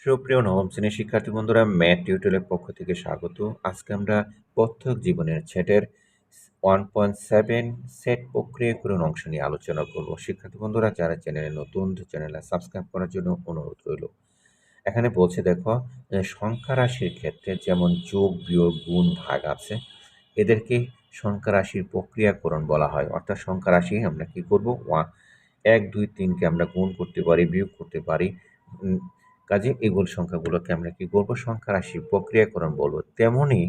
সুপ্রিয় নবম শ্রেণির শিক্ষার্থী বন্ধুরা, ম্যাথ টিউটোরিয়ালের পক্ষ থেকে স্বাগত। আজকে আমরা প্রত্যেক জীবনের সেটের ওয়ান পয়েন্ট সেভেন সেট প্রক্রিয়াকরণ অংশ নিয়ে আলোচনা করব। শিক্ষার্থী বন্ধুরা, যারা চ্যানেলে নতুন চ্যানেলে সাবস্ক্রাইব করার জন্য অনুরোধ রইল। এখানে বলছে দেখো সংখ্যা রাশির ক্ষেত্রে যেমন যোগ, বিয়োগ, গুণ, ভাগ আছে, এদেরকে সংখ্যা রাশির প্রক্রিয়াকরণ বলা হয়। অর্থাৎ সংখ্যা রাশি আমরা কি করব? ওয়ান, এক, দুই, তিনকে আমরা গুণ করতে পারি, বিয়োগ করতে পারি। কাজে এগুলো সংখ্যাগুলোকে আমরা কি করব? সংখ্যা রাশি প্রক্রিয়াকরণ বলব। তেমনই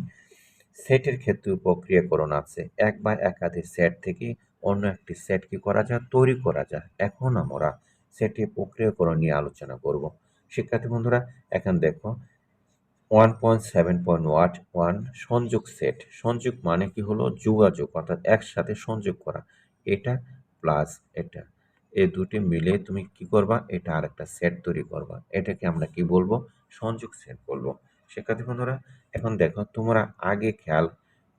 সেটের ক্ষেত্রেও প্রক্রিয়াকরণ আছে। এক বা একাধিক সেট থেকে অন্য একটি সেট কি করা যায়? তৈরি করা যায়। এখন আমরা সেটের প্রক্রিয়াকরণ নিয়ে আলোচনা করব। শিক্ষার্থী বন্ধুরা, এখন দেখো one point seven point what one সংযোগ সেট সংযোগ মানে কি হলো? যোগাযোগ, অর্থাৎ একসাথে সংযোগ করা। এটা প্লাস এটা। এই দুটি মিলে তুমি কি করবা? এটা আর একটা সেট তৈরি করবা। এটাকে আমরা কি বলব? সংযোগ সেট বলব। শিক্ষার্থী বন্ধুরা, এখন দেখো, তোমরা আগে খেয়াল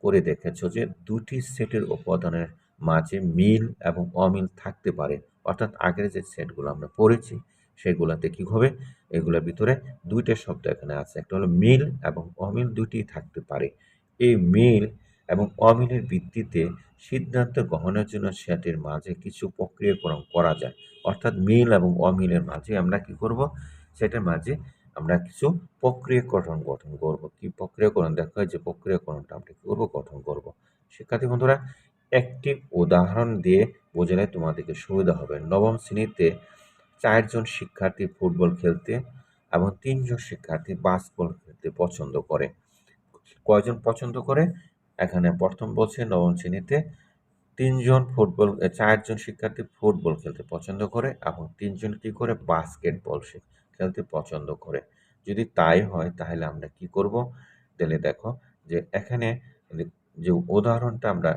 করে দেখেছ যে দুটি সেটের উপাদানের মাঝে মিল এবং অমিল থাকতে পারে। অর্থাৎ আগের যে সেটগুলো আমরা পড়েছি, সেগুলোতে কি হবে? এগুলোর ভিতরে দুইটা শব্দ এখানে আছে। একটা হলো মিল এবং অমিল দুটি থাকতে পারে। এই মিল এবং অমিলের ভিত্তিতে সিদ্ধান্ত গ্রহণের জন্য সেটির মাঝে কিছু প্রক্রিয়াকরণ করা যায়। অর্থাৎ মিল এবং অমিলের মাঝে আমরা কি করব? সেটার মাঝে আমরা কিছু প্রক্রিয়াকরণ গঠন করব। কি প্রক্রিয়াকরণ? দেখা হয় যে প্রক্রিয়াকরণটা আমরা কী করব? গঠন করব। শিক্ষার্থী বন্ধুরা, একটি উদাহরণ দিয়ে বোঝালে তোমাদেরকে সুবিধা হবে। নবম শ্রেণীতে চারজন শিক্ষার্থী ফুটবল খেলতে এবং তিনজন শিক্ষার্থী বাসবল খেলতে পছন্দ করে। কয়জন পছন্দ করে? এখানে প্রথম বলছে নবম শ্রেণীতে তিনজন ফুটবল চারজন শিক্ষার্থী ফুটবল খেলতে পছন্দ করে এবং তিনজন কি করে? বাস্কেটবল খেলতে পছন্দ করে। যদি তাই হয়, তাহলে আমরা কি করব? তাহলে দেখো যে এখানে যে উদাহরণটা আমরা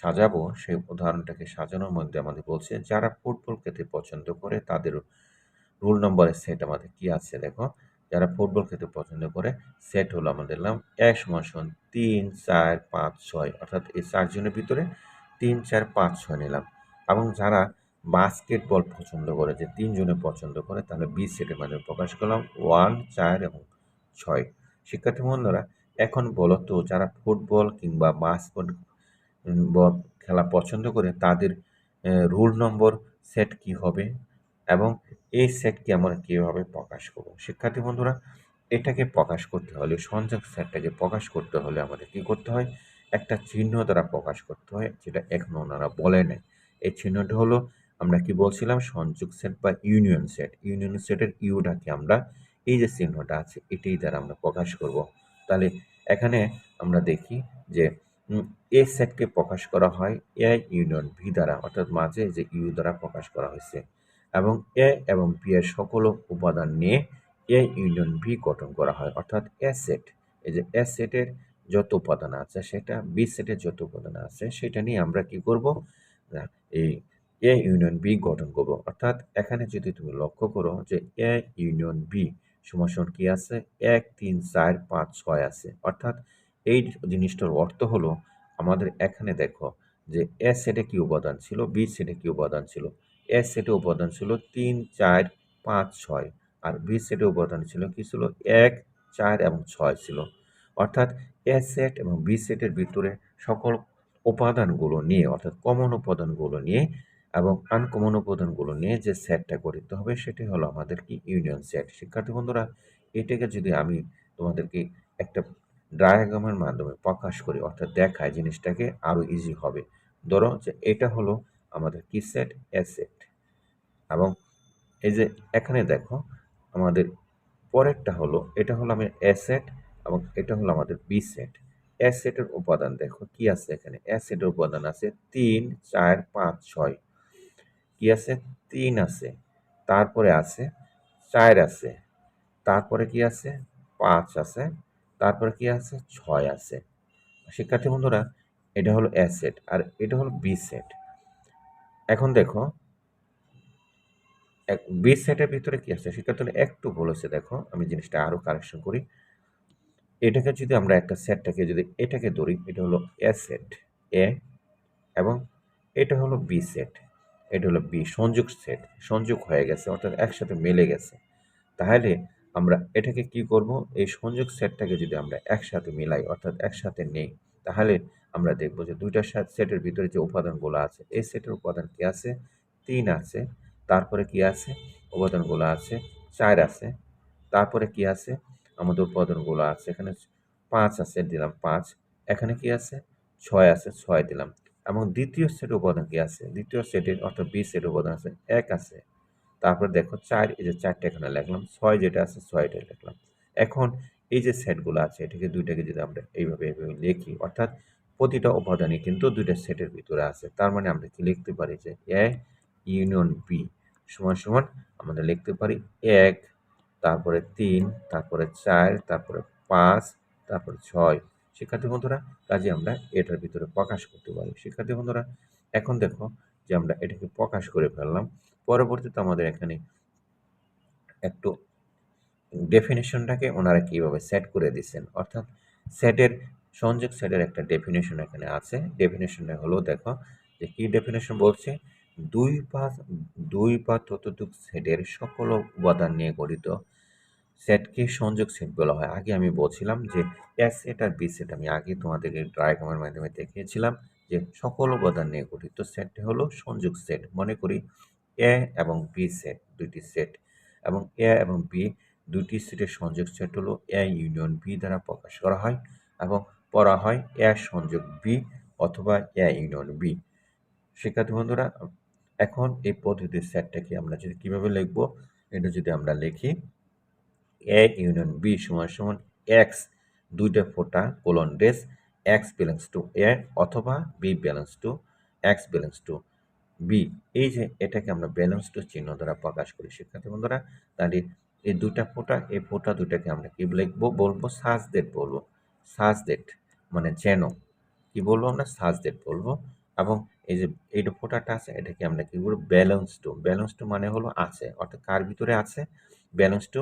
সাজাবো, সেই উদাহরণটাকে সাজানোর মধ্যে আমাদের বলছে, যারা ফুটবল খেলতে পছন্দ করে, তাদের রুল নম্বরের সেট আমাদের কি আছে দেখো? যারা ফুটবল খেলতে পছন্দ করে সেট হলো আমাদের নাম এক সমান তিন, চার, পাঁচ, ছয়। অর্থাৎ এই চারজনের ভিতরে তিন, চার, পাঁচ, ছয় নিলাম। এবং যারা বাস্কেটবল পছন্দ করে, যে তিনজনে পছন্দ করে, তাহলে বি সেটের মাধ্যমে প্রকাশ করলাম ওয়ান চার এবং ছয়। শিক্ষার্থী বন্ধুরা, এখন বলো তো, যারা ফুটবল কিংবা বাস্কেট বল খেলা পছন্দ করে, তাদের রুল নম্বর সেট কি হবে? এবং এই সেটকে আমরা কীভাবে প্রকাশ করব? শিক্ষার্থী বন্ধুরা, এটাকে প্রকাশ করতে হলে, সংযোগ সেটটাকে প্রকাশ করতে হলে আমাদের কী করতে হয়? একটা চিহ্ন দ্বারা প্রকাশ করতে হয়, যেটা এখন ওনারা বলে নেই। এই চিহ্নটা হলো, আমরা কি বলছিলাম? সংযোগ সেট বা ইউনিয়ন সেট ইউনিয়ন সেটের ইউটাকে আমরা, এই যে চিহ্নটা আছে, এটাই দ্বারা আমরা প্রকাশ করব। তাহলে এখানে আমরা দেখি যে এ সেটকে প্রকাশ করা হয়, এ ইউনিয়ন ভি দ্বারা, অর্থাৎ মাঝে যে ইউ দ্বারা প্রকাশ করা হয়েছে। এবং এ এবং বি এর সকল উপাদান নিয়ে এ ইউনিয়ন বি গঠন করা হয়। অর্থাৎ এ সেট এই যে এ সেটের যত উপাদান আছে সেটা বি সেটের যত উপাদান আছে সেটা নিয়ে আমরা কি করব? না, এই এ ইউনিয়ন বি গঠন করব। অর্থাৎ এখানে যদি তুমি লক্ষ্য করো যে এ ইউনিয়ন বি সমাসন কি আছে? এক তিন চার পাঁচ ছয় আছে। অর্থাৎ এই জিনিসটার অর্থ হলো আমাদের এখানে দেখো যে এ সেটে কি উপাদান ছিল বি সেটে কি উপাদান ছিল। এ সেটে উপাদান ছিল তিন, চার, পাঁচ, ছয়। আর বি সেটে উপাদান ছিল কি ছিল? এক, চার এবং ছয় ছিল। অর্থাৎ এ সেট এবং বি সেটের ভিতরে সকল উপাদানগুলো নিয়ে, অর্থাৎ কমন উপাদানগুলো নিয়ে এবং আনকমন উপাদানগুলো নিয়ে যে সেটটা গঠিত হবে, সেটি হলো আমাদের কি? ইউনিয়ন সেট শিক্ষার্থী বন্ধুরা, এটাকে যদি আমি তোমাদেরকে একটা ডায়াগ্রামের মাধ্যমে প্রকাশ করি, অর্থাৎ দেখায়, জিনিসটাকে আরও ইজি হবে। ধরো যে এটা হলো আমাদের কি সেট এ সেট এবং এই যে এখানে দেখো আমাদের পরেরটা হলো, এটা হলো আমাদের এ সেট এবং এটা হলো আমাদের বি সেট এ সেটের উপাদান দেখো, কি আছে এখানে? এ সেটের উপাদান আছে তিন, চার, পাঁচ, ছয়। কি আছে? তিন আছে। তারপরে আছে, চার আছে। তারপরে কি আছে? পাঁচ আছে। তারপরে কি আছে? ছয় আছে। শিক্ষার্থী বন্ধুরা, এটা হলো এ সেট আর এটা হলো বি সেট এখন দেখো এক বি সেটের ভিতরে কি আছে? শিক্ষার্থী একটু বলেছে দেখো, আমি জিনিসটা আরও কারেকশন করি। এটাকে যদি আমরা একটা সেটটাকে যদি এটাকে ধরি, এটা হলো এ সেট এ এবং এটা হলো বি সেট এটা হলো বি সংযোগ সেট সংযোগ হয়ে গেছে, অর্থাৎ একসাথে মিলে গেছে। তাহলে আমরা এটাকে কি করব? এই সংযোগ সেটটাকে যদি আমরা একসাথে মিলাই, অর্থাৎ একসাথে নেই, তাহলে আমরা দেখব যে দুইটা সেটের ভিতরে যে উপাদানগুলো আছে, এই সেটের উপাদান কি আছে? তিন আছে। তারপরে কি আছে? উপাদানগুলো আছে, চার আছে। তারপরে কি আছে? আমাদের উপাদানগুলো আছে। এখানে পাঁচ আছে, দিলাম পাঁচ। এখানে কি আছে? ছয় আছে, ছয় দিলাম। এবং দ্বিতীয় সেট উপাদান কি আছে? দ্বিতীয় সেটের অর্থাৎ বি সেট উপাদান আছে, এক আছে। তারপরে দেখো চার, এই যে চারটা এখানে লিখলাম। ছয় যেটা আছে ছয়টা লিখলাম। এখন এই যে সেটগুলো আছে, এটাকে দুইটাকে যদি আমরা এইভাবে এইভাবে লিখি, অর্থাৎ প্রতিটা উপাদানই কিন্তু দুইটা সেটের ভিতরে আছে। তার মানে আমরা কি লিখতে পারি যে এ ইউনিয়ন বি সমান সমান আমরা লিখতে পারি এক, তারপরে তিন, তারপরে চার, তারপরে পাঁচ, তারপরে ছয়। শিক্ষার্থী বন্ধুরা, কাজে আমরা এটার ভিতরে প্রকাশ করতে পারি। শিক্ষার্থী বন্ধুরা, এখন দেখো যে আমরা এটাকে প্রকাশ করে ফেললাম। পরবর্তীতে আমাদের এখানে একটু ডেফিনেশনটাকে ওনারা কীভাবে সেট করে দিচ্ছেন অর্থাৎ সেটের সংযোগ সেটের একটা ডেফিনেশন এখানে আছে। ডেফিনেশনটা হলো, দেখো যে কী ডেফিনেশন বলছে? দুই বা দুই বা ততটুক সেটের সকল উপাদান নিয়ে গঠিত। সেটকে সংযোগ সেট বলা হয়। আগে আমি বলছিলাম যে এ সেট আর বি সেট। আমি আগে তোমাদেরকে ড্রায়াগ্রামের মাধ্যমে দেখিয়েছিলাম যে, সকল উপাদান নিয়ে গঠিত সেটটি হলো সংযোগ সেট। মনে করি এ এবং বি সেট, দুইটি সেট। এবং এ এবং বি দুটি সেটের সংযোগ সেট হলো এ ইউনিয়ন বি দ্বারা প্রকাশ করা হয় এবং পড়া হয় এ সংযোগ বি অথবা এ ইউনিয়ন বি শিক্ষার্থী বন্ধুরা এখন এই পদ্ধতির সেটটাকে আমরা যদি কীভাবে লিখব? এটা যদি আমরা লিখি এ ইউনিয়ন বি সমান সমান এক্স দুইটা ফোটা colon dash x belongs to A অথবা B belongs to X belongs to B এই যে এটাকে আমরা ব্যালেন্স টু চিহ্ন দ্বারা প্রকাশ করি, শিক্ষার্থী বন্ধুরা, তাহলে এই দুটা ফোটা, এই ফোটা দুটাকে আমরা কি লিখব? বলব সাজ ডেট বলব। সাজ ডেট মানে যেন। কি বলব আমরা? সাজ ডেট বলব। এবং এই যে, এই ফোটাটা আছে, এটাকে আমরা কি বলব? ব্যালেন্স টু ব্যালেন্স টু মানে হলো আছে। অর্থাৎ কার ভিতরে আছে? ব্যালেন্স টু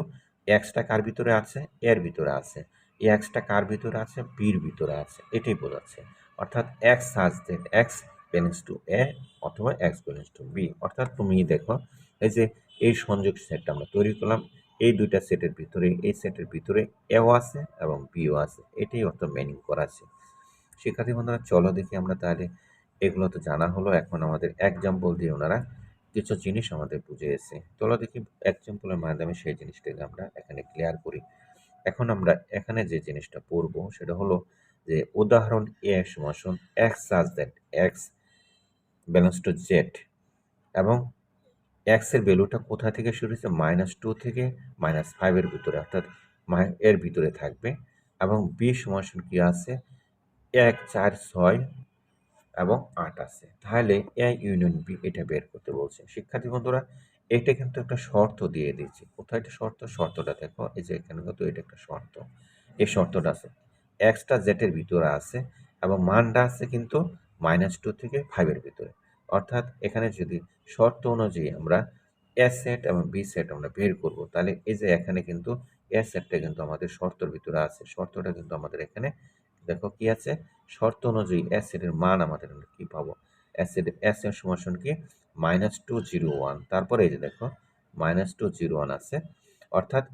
এক্সটা কার ভিতরে আছে? এর ভিতরে আছে। এক্সটা কার ভিতরে আছে? বির ভিতরে আছে। এটাই বোঝাচ্ছে। অর্থাৎ X such that X belongs to A অথবা এক্স ব্যালেন্স টু বি অর্থাৎ তুমি দেখো, এই যে, এই সংযোগ সেটটা আমরা তৈরি করলাম। এই দুইটা সেটের ভিতরে, এই সেটের ভিতরে এও আছে এবং বিও আছে। এটাই অর্থ মিনিং করা আছে। শিক্ষার্থী বন্ধুরা, চলো দেখি আমরা তাহলে এগুলো তো জানা হলো, এখন আমাদের এক্সাম্পল দিয়ে ওনারা কিছু জিনিস আমাদের বুঝিয়েছে। চলো দেখি এক্সাম্পলের মাধ্যমে সেই জিনিসটাকে আমরা এখানে ক্লিয়ার করি। এখন আমরা এখানে যে জিনিসটা পড়ব সেটা হলো যে উদাহরণ A সমাসন X such that X belongs to Z এবং এক্সের ভ্যালুটা কোথা থেকে শুরু হয়েছে? মাইনাস টু থেকে মাইনাস ফাইভের ভিতরে, অর্থাৎ এর ভিতরে থাকবে। এবং বি সমাসন কি আছে? এক, চার, ছয় এবং আট আছে। তাহলে এ ইউনিয়ন বি এটা বের করতে বলছে। শিক্ষার্থী বন্ধুরা, এটা কিন্তু একটা শর্ত দিয়ে দিয়েছি। কোথায় একটা শর্ত? শর্তটা দেখো, এই যে এখানে কিন্তু এটা একটা শর্ত। এই শর্তটা আছে। এক্সটা জেটের ভিতরে আছে এবং মানটা আছে কিন্তু মাইনাস টু থেকে ফাইভের ভিতরে। অর্থাৎ এখানে যদি শর্ত অনুযায়ী আমরা এ সেট এবং বি সেট আমরা বের করব, তাহলে এই যে এখানে কিন্তু এ সেটটা কিন্তু আমাদের শর্তর ভিতরে আছে। শর্তটা কিন্তু আমাদের এখানে দেখো কি আছে? শর্ত অনুযায়ী অ্যাসিডের মান আমাদের কি পাবো? অ্যাসিড অ্যাসিড সমাসন কি? মাইনাস টু জিরো ওয়ান তারপরে এই যে দেখো মাইনাস টু জিরো ওয়ান আছে। অর্থাৎ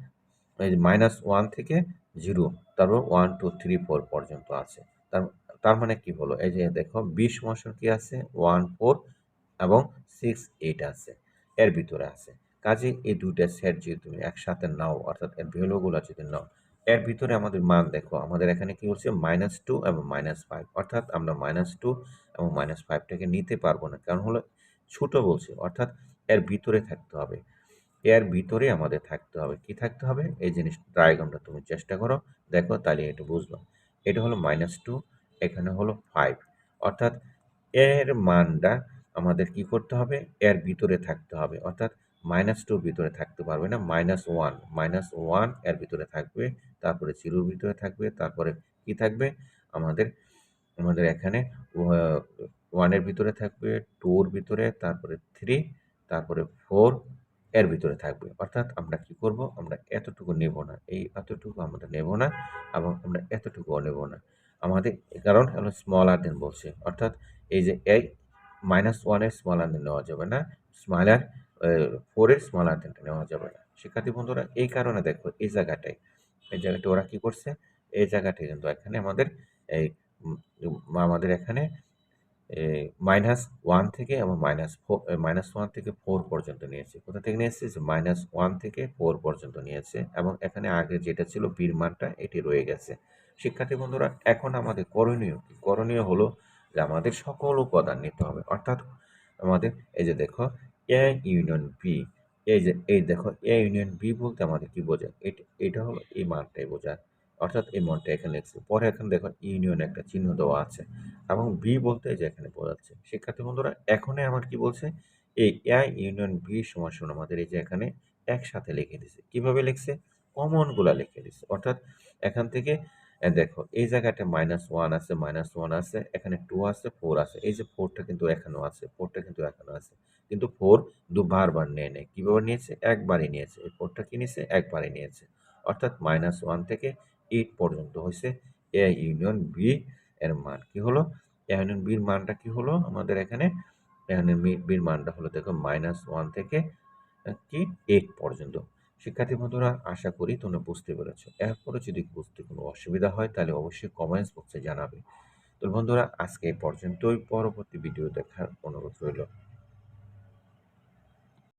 এই মাইনাস ওয়ান থেকে জিরো তারপর ওয়ান টু থ্রি ফোর পর্যন্ত আছে। তার তার মানে কি হলো? এই যে দেখো, বিশ সমাসন কি আছে? ওয়ান ফোর এবং সিক্স এইট আছে। এর ভিতরে আছে। কাজে এই দুইটা সেট যদি তুমি একসাথে নাও, অর্থাৎ এর ভ্যালুগুলো যদি নাও এর ভিতরে আমাদের মান দেখো, আমাদের এখানে কি হচ্ছে? মাইনাস টু এবং মাইনাস ফাইভ অর্থাৎ আমরা মাইনাস টু এবং মাইনাস ফাইভটাকে নিতে পারব না। কারণ হলো ছোট বলছে, অর্থাৎ এর ভিতরে থাকতে হবে। এর ভিতরে আমাদের থাকতে হবে। কি থাকতে হবে? এই জিনিস ডায়াগ্রামটা তুমি চেষ্টা করো। দেখো, তাহলে এটা বুঝলো। এটা হলো মাইনাস টু এখানে হলো ফাইভ অর্থাৎ এর মানটা আমাদের কি করতে হবে? এর ভিতরে থাকতে হবে। অর্থাৎ মাইনাস টুর ভিতরে থাকতে পারবে না মাইনাস ওয়ান মাইনাস ওয়ানের ভিতরে থাকবে, তারপরে জিরোর ভিতরে থাকবে, তারপরে কি থাকবে? আমাদের আমাদের এখানে ওয়ানের ভিতরে থাকবে টুর ভিতরে, তারপরে থ্রি তারপরে ফোর এর ভিতরে থাকবে। অর্থাৎ আমরা কি করব? আমরা এতটুকু নেব না, এই এতটুকু আমরা নেব না এবং আমরা এতটুকুও নেব না। আমাদের কারণ হলো স্মল আর দেন বলছে। অর্থাৎ এই যে এই মাইনাস ওয়ানের স্মল আর দেন নেওয়া যাবে না স্মলার ফোরের স্মল আর নেওয়া যাবে না। শিক্ষার্থী বন্ধুরা, এই কারণে দেখো এই জায়গাটায়, এই জায়গাটা ওরা কি করছে? এই জায়গাটায় কিন্তু এখানে আমাদের এই আমাদের এখানে মাইনাস ওয়ান থেকে এবং মাইনাস ফোর মাইনাস ওয়ান থেকে ফোর পর্যন্ত নিয়েছে। কোথা থেকে নিয়েছে? যে মাইনাস ওয়ান থেকে ফোর পর্যন্ত নিয়েছে এবং এখানে আগে যেটা ছিল বীর মানটা এটি রয়ে গেছে। শিক্ষার্থী বন্ধুরা, এখন আমাদের করণীয় করণীয় হলো যে আমাদের সকল উপাদান নিতে হবে। অর্থাৎ আমাদের এই যে দেখো এ ইউনিয়ন বি এই যে, এই দেখো এ ইউনিয়ন বি বলতে আমাদের কি বোঝায়? এটা এটা হলো এই মানটাই বোঝায়। অর্থাৎ এই মানটা এখানে লিখছে পরে এখানে দেখো ইউনিয়ন একটা চিহ্ন দেওয়া আছে। এবং বি বলতে যে এখানে বোঝাচ্ছে। শিক্ষার্থী বন্ধুরা, এখনই আমার কি বলছে? এই এ ইউনিয়ন বি সমান সমান আমাদের এই যে এখানে একসাথে লিখে দিছে। কীভাবে লিখছে? কমনগুলা লিখে দিছে। অর্থাৎ এখান থেকে দেখো, এই জায়গাটা মাইনাস ওয়ান আছে মাইনাস ওয়ান আছে, এখানে টু আছে ফোর আছে। এই যে ফোরটা কিন্তু এখানেও আছে ফোরটা কিন্তু এখানেও আছে। কিন্তু ফোর দু বারবার নিয়ে নেয়। কীভাবে নিয়েছে? একবারই নিয়েছে। এই ফোরটা কী নিয়েছে? একবারই নিয়েছে। অর্থাৎ মাইনাস ওয়ান থেকে এইট পর্যন্ত হয়েছে। এ ইউনিয়ন বি এর মান কি হলো? এ ইউনিয়ন বির মানটা কি হলো? আমাদের এখানে এ ইউনিয়ন বির মানটা হলো দেখো মাইনাস ওয়ান থেকে কি? এইট পর্যন্ত। শিক্ষার্থী বন্ধুরা, আশা করি তোমরা বুঝতে পেরেছ। এরপরে যদি বুঝতে কোনো অসুবিধা হয়, তাহলে অবশ্যই কমেন্টস বক্সে জানাবে। তো বন্ধুরা, আজকে এই পর্যন্তই। পরবর্তী ভিডিও দেখার অনুরোধ রইল।